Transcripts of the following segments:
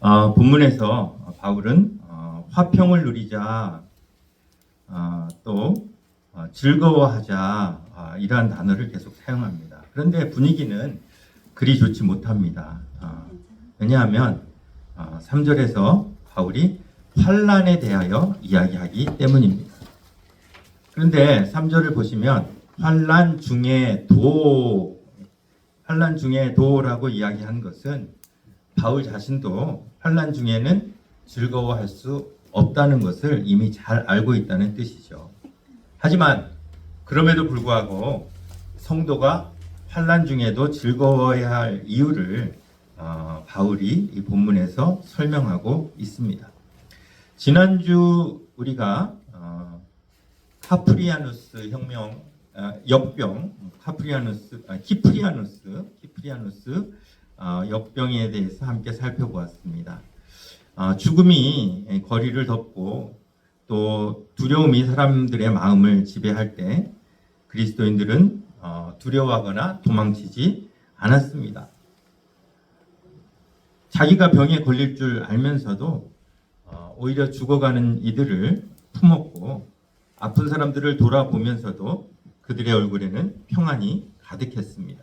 어, 본문에서 바울은 어, 화평을 누리자 어, 또 어, 즐거워하자 아, 이러한 단어를 계속 사용합니다. 그런데 분위기는 그리 좋지 못합니다. 어, 왜냐하면 어, 3절에서 바울이 환란에 대하여 이야기하기 때문입니다. 그런데 3절을 보시면 환란 중에 도 환란 중에 도라고 이야기한 것은 바울 자신도 환란 중에는 즐거워할 수 없다는 것을 이미 잘 알고 있다는 뜻이죠. 하지만 그럼에도 불구하고 성도가 환란 중에도 즐거워야 할 이유를 어, 바울이 이 본문에서 설명하고 있습니다. 지난주 우리가 어, 카프리아누스 혁명 아, 역병 카프리아누스 아, 키프리아누스 키프리아누스 어, 역병에 대해서 함께 살펴보았습니다. 어, 죽음이 거리를 덮고 또 두려움이 사람들의 마음을 지배할 때 그리스도인들은 어, 두려워하거나 도망치지 않았습니다. 자기가 병에 걸릴 줄 알면서도 어, 오히려 죽어가는 이들을 품었고 아픈 사람들을 돌아보면서도 그들의 얼굴에는 평안이 가득했습니다.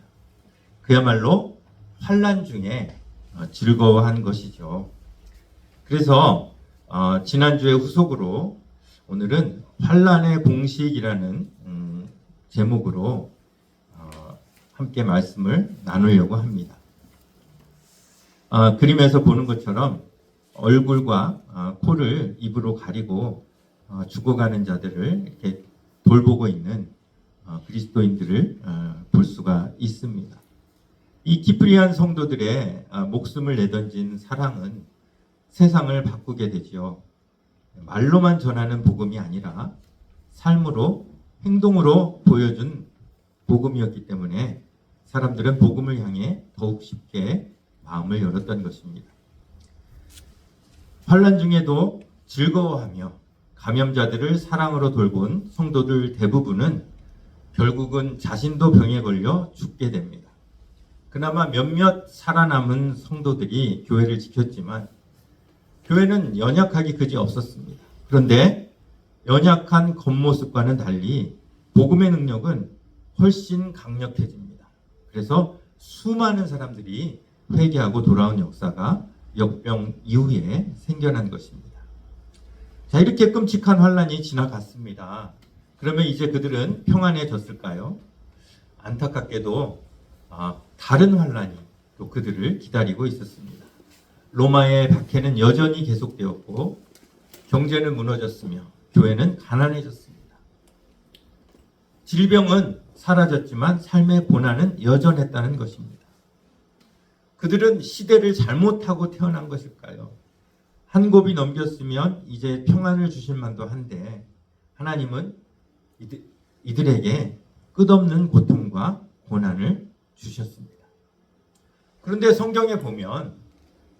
그야말로 환란 중에 어, 즐거워한 것이죠. 그래서 어, 지난주의 후속으로 오늘은 환란의 공식이라는 음, 제목으로 어, 함께 말씀을 나누려고 합니다. 어, 그림에서 보는 것처럼 얼굴과 어, 코를 입으로 가리고 어, 죽어가는 자들을 이렇게 돌보고 있는 어, 그리스도인들을 어, 볼 수가 있습니다. 이 기프리한 성도들의 어, 목숨을 내던진 사랑은 세상을 바꾸게 되지요. 말로만 전하는 복음이 아니라 삶으로 행동으로 보여준 복음이었기 때문에 사람들은 복음을 향해 더욱 쉽게 마음을 열었던 것입니다. 환란 중에도 즐거워하며 감염자들을 사랑으로 돌본 성도들 대부분은 결국은 자신도 병에 걸려 죽게 됩니다. 그나마 몇몇 살아남은 성도들이 교회를 지켰지만 교회는 연약하기 그지 없었습니다. 그런데 연약한 겉모습과는 달리 복음의 능력은 훨씬 강력해집니다. 그래서 수많은 사람들이 회개하고 돌아온 역사가 역병 이후에 생겨난 것입니다. 자, 이렇게 끔찍한 환란이 지나갔습니다. 그러면 이제 그들은 평안해졌을까요? 안타깝게도 아, 다른 환란이 또 그들을 기다리고 있었습니다. 로마의 박해는 여전히 계속되었고 경제는 무너졌으며 교회는 가난해졌습니다. 질병은 사라졌지만 삶의 고난은 여전했다는 것입니다. 그들은 시대를 잘못하고 태어난 것일까요? 한 곱이 넘겼으면 이제 평안을 주실 만도 한데 하나님은 이들, 이들에게 끝없는 고통과 고난을 주셨습니다. 그런데 성경에 보면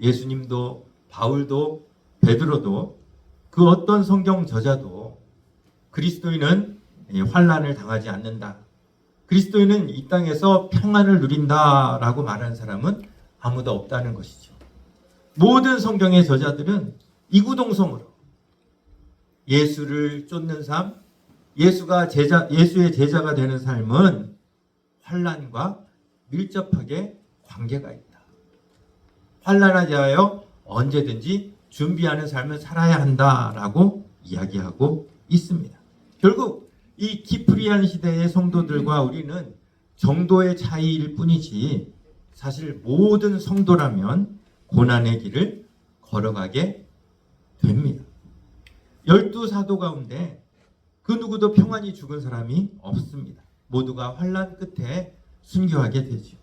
예수님도 바울도 베드로도 그 어떤 성경 저자도 그리스도인은 환란을 당하지 않는다. 그리스도인은 이 땅에서 평안을 누린다라고 말하는 사람은 아무도 없다는 것이죠. 모든 성경의 저자들은 이구동성으로 예수를 쫓는 삶, 예수가 제자, 예수의 제자가 되는 삶은 환란과 밀접하게 관계가 있다. 환란하지 하여 언제든지 준비하는 삶을 살아야 한다라고 이야기하고 있습니다. 결국 이 키프리안 시대의 성도들과 우리는 정도의 차이일 뿐이지 사실 모든 성도라면 고난의 길을 걸어가게 됩니다. 열두 사도 가운데 그 누구도 평안히 죽은 사람이 없습니다. 모두가 환란 끝에 순교하게 되죠.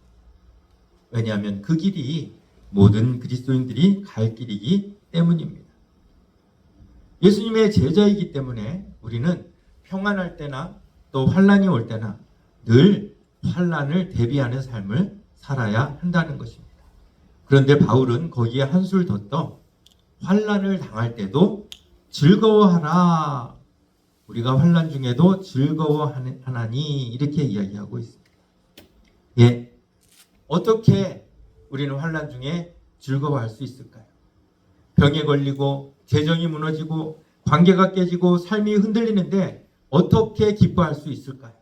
왜냐하면 그 길이 모든 그리스도인들이 갈 길이기 때문입니다. 예수님의 제자이기 때문에 우리는 평안할 때나 또 환란이 올 때나 늘 환란을 대비하는 삶을 살아야 한다는 것입니다. 그런데 바울은 거기에 한술 더 떠 환란을 당할 때도 즐거워하라. 우리가 환란 중에도 즐거워하나니 이렇게 이야기하고 있습니다. 예. 어떻게 우리는 환란 중에 즐거워할 수 있을까요? 병에 걸리고 재정이 무너지고 관계가 깨지고 삶이 흔들리는데 어떻게 기뻐할 수 있을까요?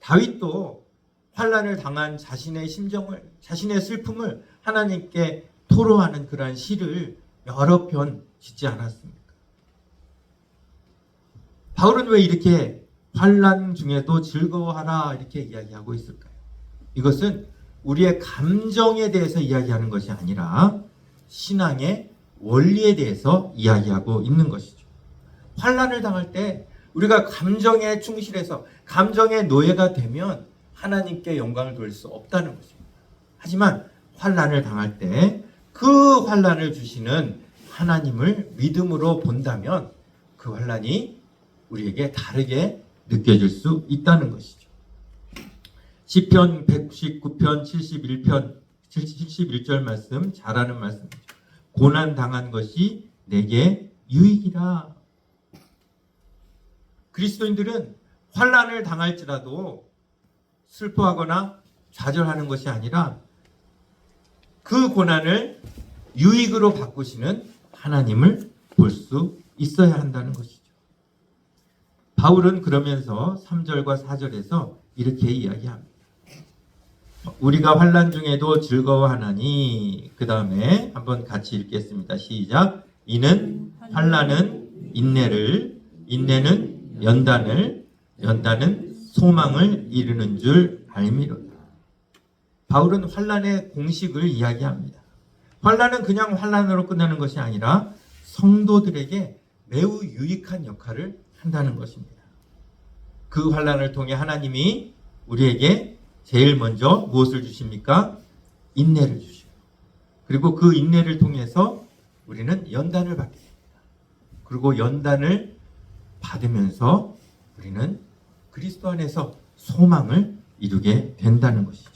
다윗도 환란을 당한 자신의 심정을 자신의 슬픔을 하나님께 토로하는 그러한 시를 여러 편 짓지 않았습니까? 바울은 왜 이렇게 환란 중에도 즐거워하라 이렇게 이야기하고 있을까요? 이것은 우리의 감정에 대해서 이야기하는 것이 아니라 신앙의 원리에 대해서 이야기하고 있는 것이죠. 환란을 당할 때 우리가 감정에 충실해서 감정의 노예가 되면 하나님께 영광을 돌릴 수 없다는 것입니다. 하지만 환란을 당할 때 그 환란을 주시는 하나님을 믿음으로 본다면 그 환란이 우리에게 다르게 느껴질 수 있다는 것이죠. 시편 119편 71편 71절 말씀 잘하는 말씀이죠. 고난 당한 것이 내게 유익이라. 그리스도인들은 환란을 당할지라도 슬퍼하거나 좌절하는 것이 아니라 그 고난을 유익으로 바꾸시는 하나님을 볼 수 있어야 한다는 것이죠. 바울은 그러면서 3절과 4절에서 이렇게 이야기합니다. 우리가 환란 중에도 즐거워하나니 그 다음에 한번 같이 읽겠습니다. 시작. 이는 환란은 인내를 인내는 연단을 연단은 소망을 이루는 줄 알미로다. 바울은 환란의 공식을 이야기합니다. 환란은 그냥 환란으로 끝나는 것이 아니라 성도들에게 매우 유익한 역할을 한다는 것입니다. 그 환란을 통해 하나님이 우리에게 제일 먼저 무엇을 주십니까? 인내를 주시고 그리고 그 인내를 통해서 우리는 연단을 받게 됩니다. 그리고 연단을 받으면서 우리는 그리스도 안에서 소망을 이루게 된다는 것이죠.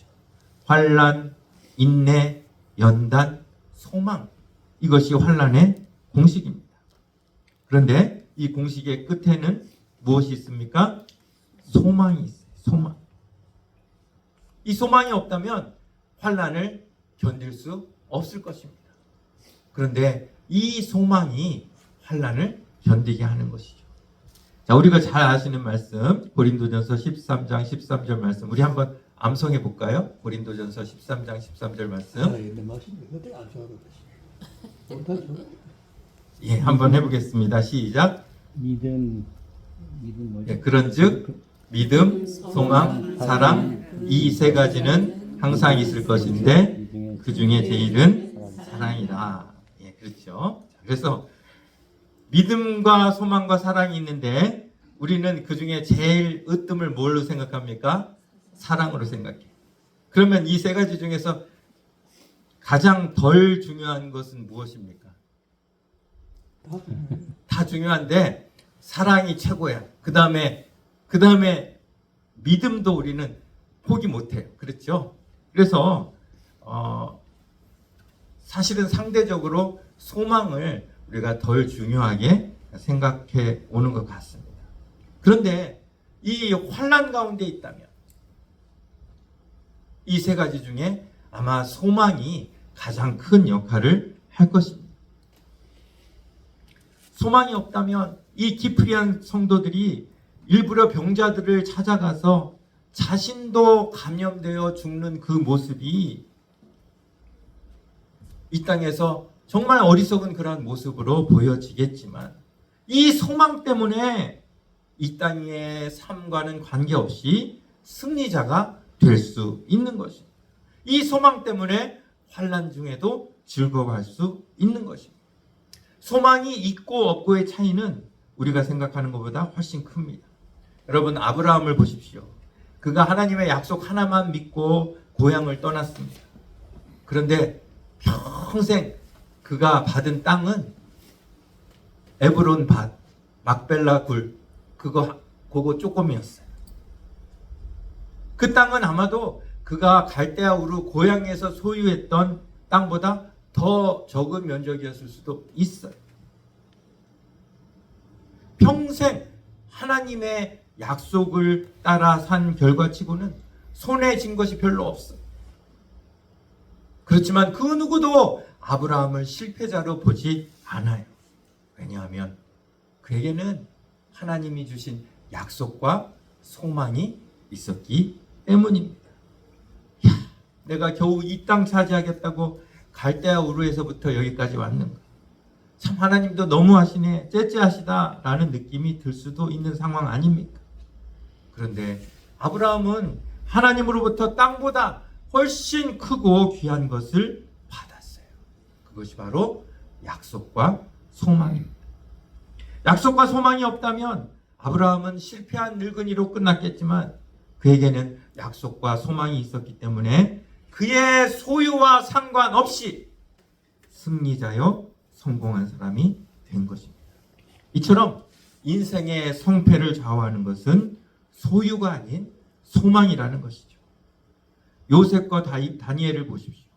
환란, 인내, 연단, 소망 이것이 환란의 공식입니다. 그런데 이 공식의 끝에는 무엇이 있습니까? 소망이 있어요. 소망. 이 소망이 없다면 환란을 견딜 수 없을 것입니다. 그런데 이 소망이 환란을 견디게 하는 것이죠. 자, 우리가 잘 아시는 말씀 고린도전서 13장 13절 말씀 우리 한번 암송해 볼까요? 고린도전서 13장 13절 말씀. 아, 말씀인데 그때 안 좋아하거든. 못하죠. 예, 한번 해 보겠습니다. 시작. 믿음 믿음 뭐죠? 예, 그런즉 믿음, 소망, 사랑 이 세 가지는 항상 있을 것인데 그 중에 제일은 사랑이다. 예, 그렇죠. 자, 그래서 믿음과 소망과 사랑이 있는데 우리는 그 중에 제일 으뜸을 뭘로 생각합니까? 사랑으로 생각해. 그러면 이 세 가지 중에서 가장 덜 중요한 것은 무엇입니까? 다다 중요한데 사랑이 최고야. 그 다음에 그 다음에 믿음도 우리는 포기 못해요. 그렇죠? 그래서 어, 사실은 상대적으로 소망을 우리가 덜 중요하게 생각해 오는 것 같습니다. 그런데 이 환란 가운데 있다면 이 세 가지 중에 아마 소망이 가장 큰 역할을 할 것입니다. 소망이 없다면 이 기프리한 성도들이 일부러 병자들을 찾아가서 자신도 감염되어 죽는 그 모습이 이 땅에서 정말 어리석은 그러한 모습으로 보여지겠지만 이 소망 때문에 이 땅의 삶과는 관계없이 승리자가 될 수 있는 것입니다. 이 소망 때문에 환란 중에도 즐거워할 수 있는 것입니다. 소망이 있고 없고의 차이는 우리가 생각하는 것보다 훨씬 큽니다. 여러분 아브라함을 보십시오. 그가 하나님의 약속 하나만 믿고 고향을 떠났습니다. 그런데 평생 그가 받은 땅은 에브론 밭, 막벨라 굴, 그거 그거 조금이었어요. 그 땅은 아마도 그가 갈대아 우르 고향에서 소유했던 땅보다 더 적은 면적이었을 수도 있어요. 평생 하나님의 약속을 따라 산 결과치고는 손에 진 것이 별로 없어요. 그렇지만 그 누구도 아브라함을 실패자로 보지 않아요. 왜냐하면 그에게는 하나님이 주신 약속과 소망이 있었기 때문입니다. 야, 내가 겨우 이 땅 차지하겠다고 갈대아 우르에서부터 여기까지 왔는가? 참 하나님도 너무하시네, 째째하시다라는 느낌이 들 수도 있는 상황 아닙니까? 그런데 아브라함은 하나님으로부터 땅보다 훨씬 크고 귀한 것을 받았어요. 그것이 바로 약속과 소망입니다. 약속과 소망이 없다면 아브라함은 실패한 늙은이로 끝났겠지만 그에게는 약속과 소망이 있었기 때문에 그의 소유와 상관없이 승리자요 성공한 사람이 된 것입니다. 이처럼 인생의 성패를 좌우하는 것은 소유가 아닌 소망이라는 것이죠. 요셉과 다니엘을 보십시오.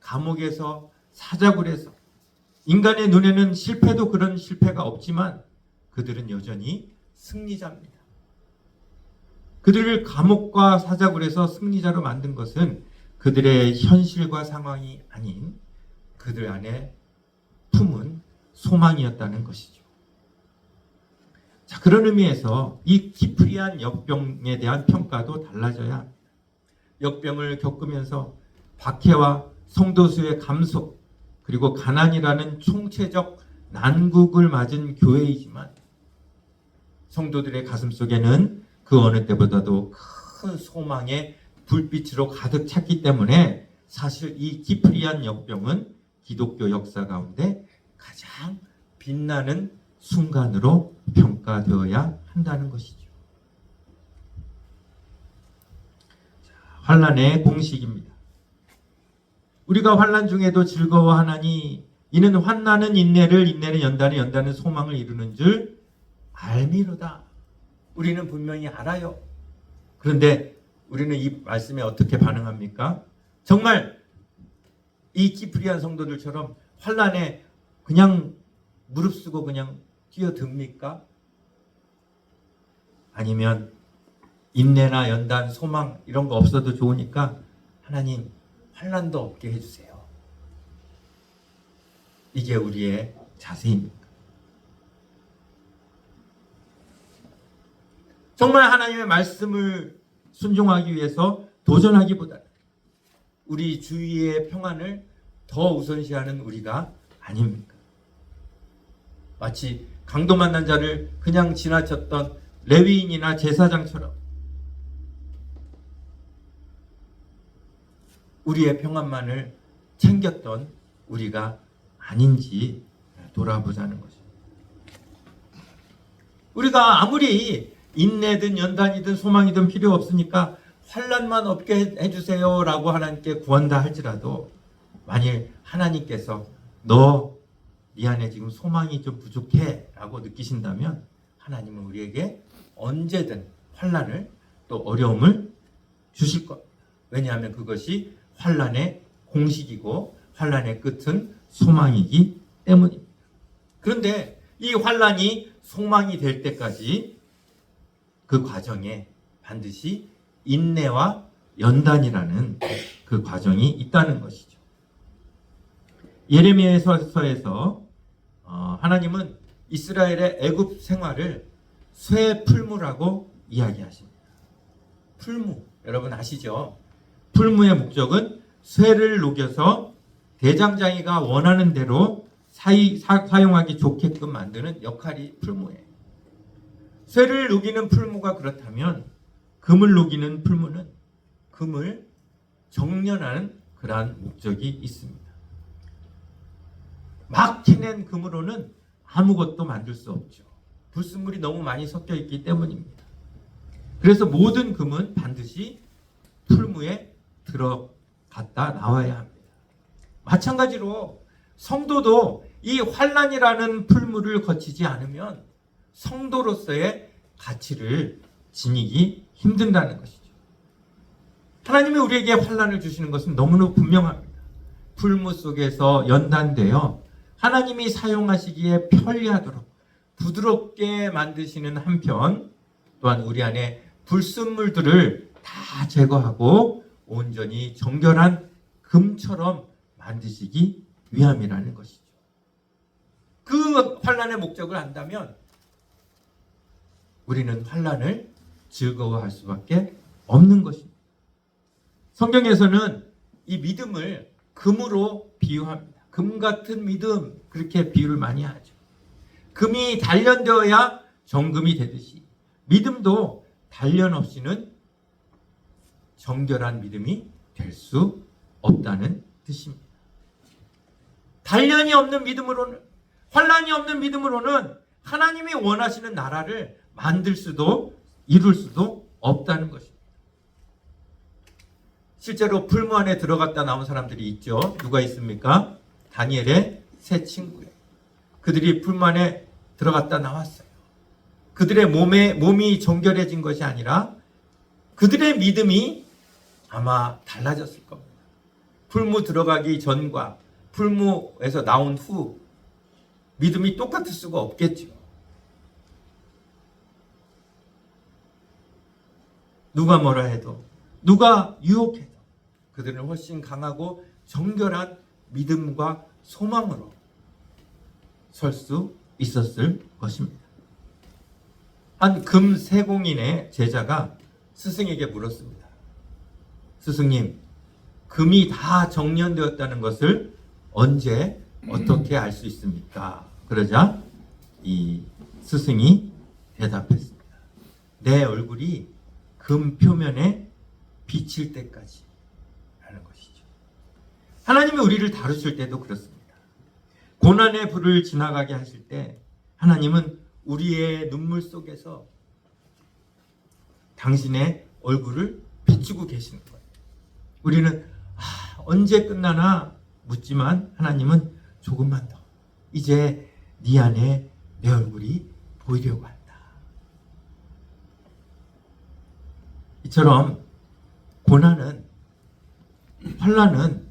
감옥에서 사자굴에서 인간의 눈에는 실패도 그런 실패가 없지만 그들은 여전히 승리자입니다. 그들을 감옥과 사자굴에서 승리자로 만든 것은 그들의 현실과 상황이 아닌 그들 안에 품은 소망이었다는 것이죠. 자, 그런 의미에서 이 기프리한 역병에 대한 평가도 달라져야. 역병을 겪으면서 박해와 성도수의 감소, 그리고 가난이라는 총체적 난국을 맞은 교회이지만 성도들의 가슴 속에는 그 어느 때보다도 큰 소망의 불빛으로 가득 찼기 때문에 사실 이 기프리안 역병은 기독교 역사 가운데 가장 빛나는 순간으로 평가되어야 한다는 것이죠. 자, 환란의 공식입니다. 우리가 환란 중에도 즐거워하나니 이는 환난은 인내를 인내는 연단을 연단은 소망을 이루는 줄 알미로다. 우리는 분명히 알아요. 그런데 우리는 이 말씀에 어떻게 반응합니까? 정말 이 기프리한 성도들처럼 환란에 그냥 무릅쓰고 그냥 뛰어듭니까? 아니면 인내나 연단, 소망 이런 거 없어도 좋으니까 하나님 환란도 없게 해주세요. 이게 우리의 자세입니다. 정말 하나님의 말씀을 순종하기 위해서 도전하기보다 우리 주위의 평안을 더 우선시하는 우리가 아닙니까? 마치 강도 만난 자를 그냥 지나쳤던 레위인이나 제사장처럼 우리의 평안만을 챙겼던 우리가 아닌지 돌아보자는 것입니다. 우리가 아무리 인내든 연단이든 소망이든 필요 없으니까 환란만 없게 해주세요라고 하나님께 구한다 할지라도 만일 하나님께서 너 네 안에 지금 소망이 좀 부족해라고 느끼신다면 하나님은 우리에게 언제든 환란을 또 어려움을 주실 겁니다. 왜냐하면 그것이 환란의 공식이고 환란의 끝은 소망이기 때문입니다. 그런데 이 환란이 소망이 될 때까지 그 과정에 반드시 인내와 연단이라는 그 과정이 있다는 것이죠. 예레미야서에서 어, 하나님은 이스라엘의 애굽 생활을 쇠 풀무라고 이야기하십니다. 풀무 여러분 아시죠? 풀무의 목적은 쇠를 녹여서 대장장이가 원하는 대로 사이, 사, 사용하기 좋게끔 만드는 역할이 풀무예요. 쇠를 녹이는 풀무가 그렇다면 금을 녹이는 풀무는 금을 정련하는 그러한 목적이 있습니다. 막 캐낸 금으로는 아무것도 만들 수 없죠. 불순물이 너무 많이 섞여 있기 때문입니다. 그래서 모든 금은 반드시 풀무에 들어갔다 나와야 합니다. 마찬가지로 성도도 이 환란이라는 풀무를 거치지 않으면 성도로서의 가치를 지니기 힘든다는 것이죠. 하나님이 우리에게 환란을 주시는 것은 너무나 분명합니다. 풀무 속에서 연단되어 하나님이 사용하시기에 편리하도록 부드럽게 만드시는 한편 또한 우리 안에 불순물들을 다 제거하고 온전히 정결한 금처럼 만드시기 위함이라는 것이죠. 그 환란의 목적을 안다면 우리는 환란을 즐거워할 수밖에 없는 것입니다. 성경에서는 이 믿음을 금으로 비유합니다. 금 같은 믿음 그렇게 비유를 많이 하죠. 금이 단련되어야 정금이 되듯이 믿음도 단련 없이는 정결한 믿음이 될 수 없다는 뜻입니다. 단련이 없는 믿음으로는 환란이 없는 믿음으로는 하나님이 원하시는 나라를 만들 수도 이룰 수도 없다는 것입니다. 실제로 풀무 안에 들어갔다 나온 사람들이 있죠. 누가 있습니까? 다니엘의 세 친구예요. 그들이 풀무 안에 들어갔다 나왔어요. 그들의 몸에 몸이 정결해진 것이 아니라 그들의 믿음이 아마 달라졌을 겁니다. 풀무 들어가기 전과 풀무에서 나온 후 믿음이 똑같을 수가 없겠죠. 누가 뭐라 해도 누가 유혹해도 그들은 훨씬 강하고 정결한 믿음과 소망으로 설 수 있었을 것입니다. 한 금 세공인의 제자가 스승에게 물었습니다. 스승님, 금이 다 정련되었다는 것을 언제 어떻게 알 수 있습니까? 그러자 이 스승이 대답했습니다. 내 얼굴이 금 표면에 비칠 때까지 라는 것이죠. 하나님이 우리를 다루실 때도 그렇습니다. 고난의 불을 지나가게 하실 때 하나님은 우리의 눈물 속에서 당신의 얼굴을 비추고 계시는 거예요. 우리는 아, 언제 끝나나 묻지만 하나님은 조금만 더 이제 네 안에 내 얼굴이 보이려고 한다. 이처럼 고난은 환란은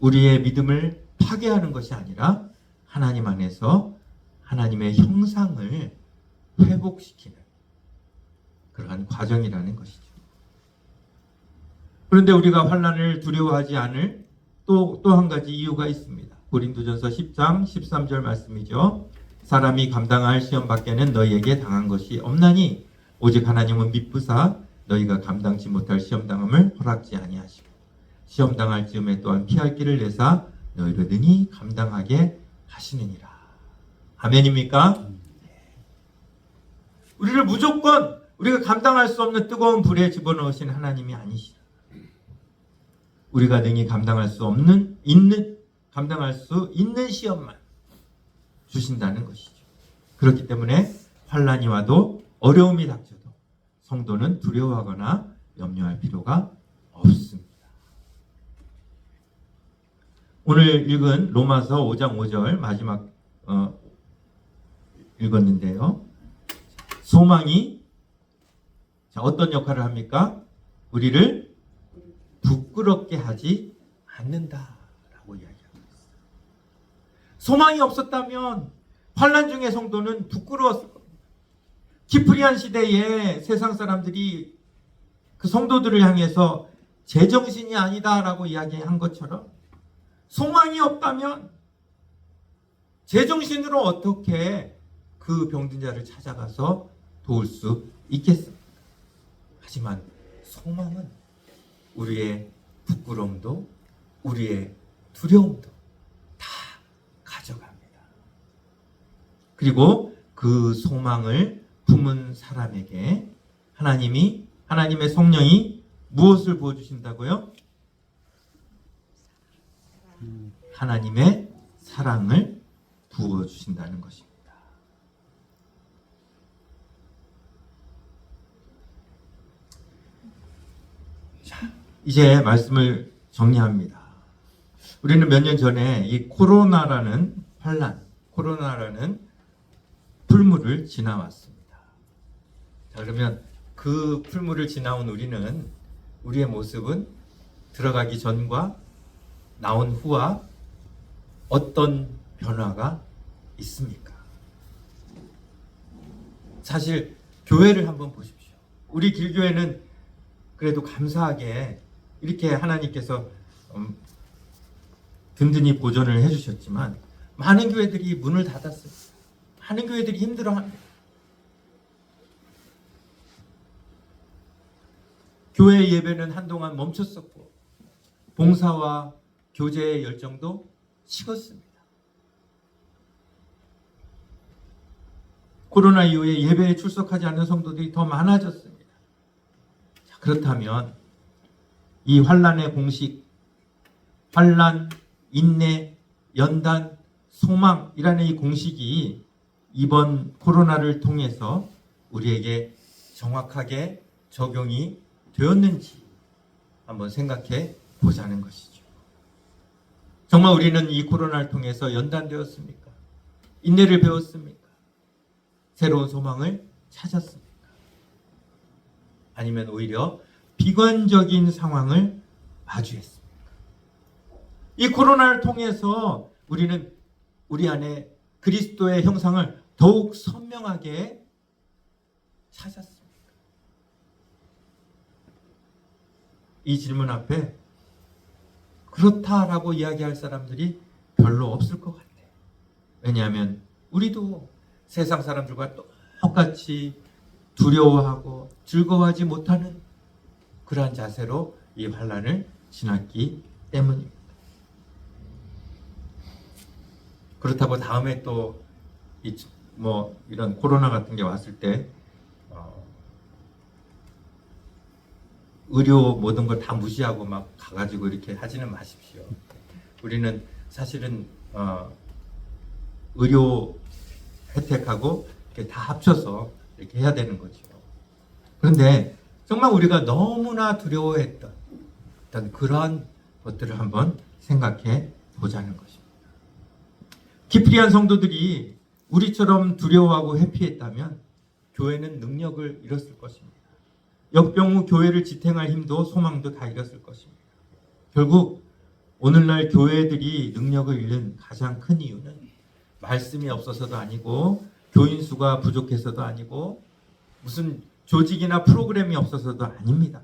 우리의 믿음을 파괴하는 것이 아니라 하나님 안에서 하나님의 형상을 회복시키는 그러한 과정이라는 것이죠. 그런데 우리가 환란을 두려워하지 않을 또 또 한 가지 이유가 있습니다. 고린도전서 10장 13절 말씀이죠. 사람이 감당할 시험 밖에는 너희에게 당한 것이 없나니 오직 하나님은 미쁘사 너희가 감당치 못할 시험 당함을 허락지 아니하시고 시험 당할 즈음에 또한 피할 길을 내사 너희를 능히 감당하게 하시느니라. 아멘입니까? 우리를 무조건 우리가 감당할 수 없는 뜨거운 불에 집어넣으신 하나님이 아니시다. 우리가 능히 감당할 수 없는 있는 감당할 수 있는 시험만 주신다는 것이죠. 그렇기 때문에 환란이 와도 어려움이 닥쳐도 성도는 두려워하거나 염려할 필요가 없습니다. 오늘 읽은 로마서 5장 5절 마지막 어, 읽었는데요. 소망이 자, 어떤 역할을 합니까? 우리를 부끄럽게 하지 않는다라고 이야기하고 있어요. 소망이 없었다면 환란 중의 성도는 부끄러웠을 기프리한 시대에 세상 사람들이 그 성도들을 향해서 제정신이 아니다라고 이야기한 것처럼 소망이 없다면 제정신으로 어떻게 그 병든 자를 찾아가서 도울 수 있겠습니까? 하지만 소망은 우리의 부끄러움도 우리의 두려움도 다 가져갑니다. 그리고 그 소망을 품은 사람에게 하나님이 하나님의 성령이 무엇을 부어 주신다고요? 하나님의 사랑을 부어 주신다는 것입니다. 자, 이제 말씀을 정리합니다. 우리는 몇 년 전에 이 코로나라는 환란, 코로나라는 풀물을 지나왔습니다. 자, 그러면 그 풀물을 지나온 우리는 우리의 모습은 들어가기 전과 나온 후와 어떤 변화가 있습니까? 사실 교회를 한번 보십시오. 우리 길교회는 그래도 감사하게 이렇게 하나님께서 음, 든든히 보존을 해주셨지만 많은 교회들이 문을 닫았습니다. 많은 교회들이 힘들어합니다. 교회 예배는 한동안 멈췄었고 봉사와 교제의 열정도 식었습니다. 코로나 이후에 예배에 출석하지 않는 성도들이 더 많아졌습니다. 자, 그렇다면 이 환란의 공식, 환란, 인내, 연단, 소망이라는 이 공식이 이번 코로나를 통해서 우리에게 정확하게 적용이 되었는지 한번 생각해 보자는 것이죠. 정말 우리는 이 코로나를 통해서 연단되었습니까? 인내를 배웠습니까? 새로운 소망을 찾았습니까? 아니면 오히려 비관적인 상황을 마주했습니까? 이 코로나를 통해서 우리는 우리 안에 그리스도의 형상을 더욱 선명하게 찾았습니다. 이 질문 앞에 그렇다라고 이야기할 사람들이 별로 없을 것 같아요. 왜냐하면 우리도 세상 사람들과 똑같이 두려워하고 즐거워하지 못하는 그러한 자세로 이 환란을 지났기 때문입니다. 그렇다고 다음에 또 뭐 이런 코로나 같은 게 왔을 때 어, 의료 모든 걸 다 무시하고 막 가가지고 이렇게 하지는 마십시오. 우리는 사실은 어, 의료 혜택하고 이렇게 다 합쳐서 이렇게 해야 되는 거죠. 그런데 정말 우리가 너무나 두려워했던 그러한 것들을 한번 생각해 보자는 것입니다. 기프리한 성도들이 우리처럼 두려워하고 회피했다면 교회는 능력을 잃었을 것입니다. 역병 후 교회를 지탱할 힘도 소망도 다 잃었을 것입니다. 결국 오늘날 교회들이 능력을 잃는 가장 큰 이유는 말씀이 없어서도 아니고 교인 수가 부족해서도 아니고 무슨 조직이나 프로그램이 없어서도 아닙니다.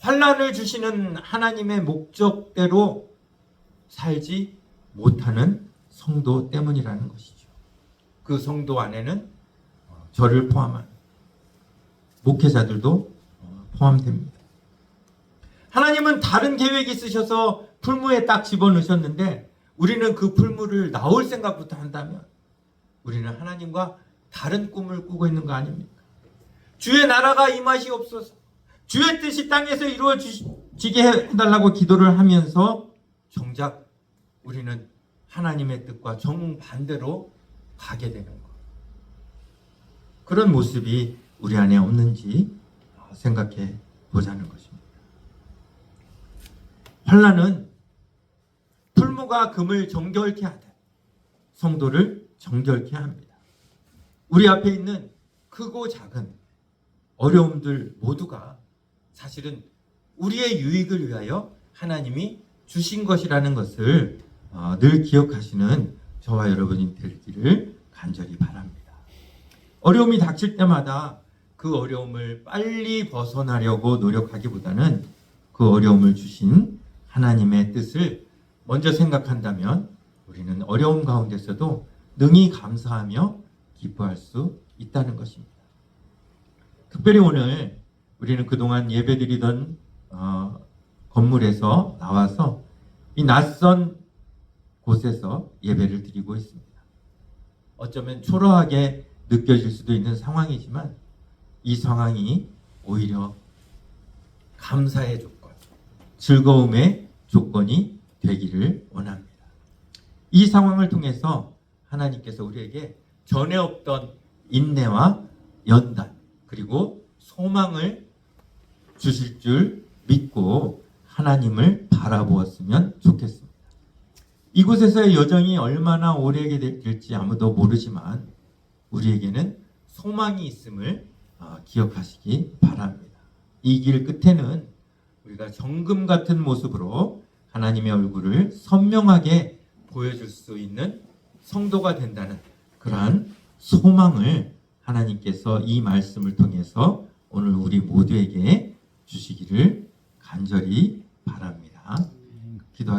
환란을 주시는 하나님의 목적대로 살지 못하는 성도 때문이라는 것이죠. 그 성도 안에는 저를 포함한 목회자들도 포함됩니다. 하나님은 다른 계획이 있으셔서 풀무에 딱 집어넣으셨는데 우리는 그 풀무를 나올 생각부터 한다면 우리는 하나님과 다른 꿈을 꾸고 있는 거 아닙니까? 주의 나라가 임하시옵소서. 주의 뜻이 땅에서 이루어지게 해달라고 기도를 하면서 정작 우리는 하나님의 뜻과 정반대로 가게 되는 것. 그런 모습이 우리 안에 없는지 생각해 보자는 것입니다. 환란은 풀무가 금을 정결케 하듯 성도를 정결케 합니다. 우리 앞에 있는 크고 작은 어려움들 모두가 사실은 우리의 유익을 위하여 하나님이 주신 것이라는 것을 어, 늘 기억하시는 저와 여러분이 되기를 간절히 바랍니다. 어려움이 닥칠 때마다 그 어려움을 빨리 벗어나려고 노력하기보다는 그 어려움을 주신 하나님의 뜻을 먼저 생각한다면 우리는 어려움 가운데서도 능히 감사하며 기뻐할 수 있다는 것입니다. 특별히 오늘 우리는 그동안 예배드리던 어, 건물에서 나와서 이 낯선 곳에서 예배를 드리고 있습니다. 어쩌면 초라하게 느껴질 수도 있는 상황이지만 이 상황이 오히려 감사의 조건, 즐거움의 조건이 되기를 원합니다. 이 상황을 통해서 하나님께서 우리에게 전에 없던 인내와 연단 그리고 소망을 주실 줄 믿고 하나님을 바라보았으면 좋겠습니다. 이곳에서의 여정이 얼마나 오래 될지 아무도 모르지만 우리에게는 소망이 있음을 어, 기억하시기 바랍니다. 이 길 끝에는 우리가 정금 같은 모습으로 하나님의 얼굴을 선명하게 보여줄 수 있는 성도가 된다는 그러한 소망을 하나님께서 이 말씀을 통해서 오늘 우리 모두에게 주시기를 간절히 바랍니다.